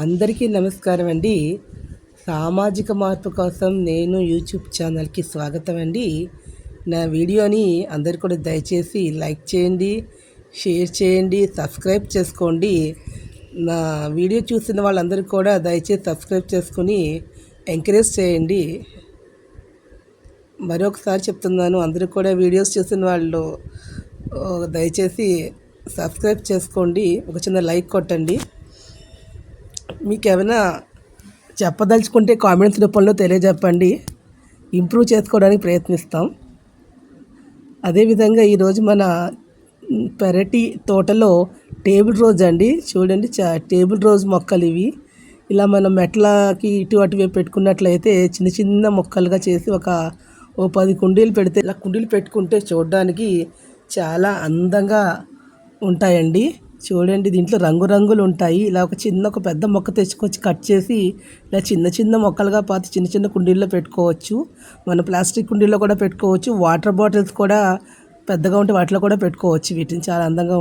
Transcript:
అందరికీ నమస్కారం అండి. సామాజిక మార్పు కోసం నేను యూట్యూబ్ ఛానల్కి స్వాగతం అండి. నా వీడియోని అందరు కూడా దయచేసి లైక్ చేయండి షేర్ చేయండి సబ్స్క్రైబ్ చేసుకోండి. నా వీడియో చూసిన వాళ్ళందరూ కూడా దయచేసి సబ్స్క్రైబ్ చేసుకుని ఎంకరేజ్ చేయండి. మరొకసారి చెప్తున్నాను అందరూ కూడా వీడియోస్ చూసిన వాళ్ళు దయచేసి సబ్స్క్రైబ్ చేసుకోండి. ఒక చిన్న లైక్ కొట్టండి. మీకు ఏమైనా చెప్పదలుచుకుంటే కామెంట్స్ రూపంలో తెలియజెప్పండి. ఇంప్రూవ్ చేసుకోవడానికి ప్రయత్నిస్తాం. అదేవిధంగా ఈరోజు మన పెరటి తోటలో టేబుల్ రోజ్ అండి. చూడండి చా టేబుల్ రోజ్ మొక్కలు ఇవి. ఇలా మనం మెట్లకి ఇటు అటువైపు పెట్టుకున్నట్లయితే చిన్న చిన్న మొక్కలుగా చేసి ఒక ఓ పది కుండీలు పెడితే ఇలా కుండీలు పెట్టుకుంటే చూడడానికి చాలా అందంగా ఉంటాయండి. చూడండి దీంట్లో రంగురంగులు ఉంటాయి. ఇలా ఒక చిన్న ఒక పెద్ద మొక్క తెచ్చుకొచ్చి కట్ చేసి ఇలా చిన్న చిన్న మొక్కలుగా పాతి చిన్న చిన్న కుండీల్లో పెట్టుకోవచ్చు. మన ప్లాస్టిక్ కుండీల్లో కూడా పెట్టుకోవచ్చు. వాటర్ బాటిల్స్ కూడా పెద్దగా ఉంటే వాటిలో కూడా పెట్టుకోవచ్చు. వీటిని చాలా అందంగా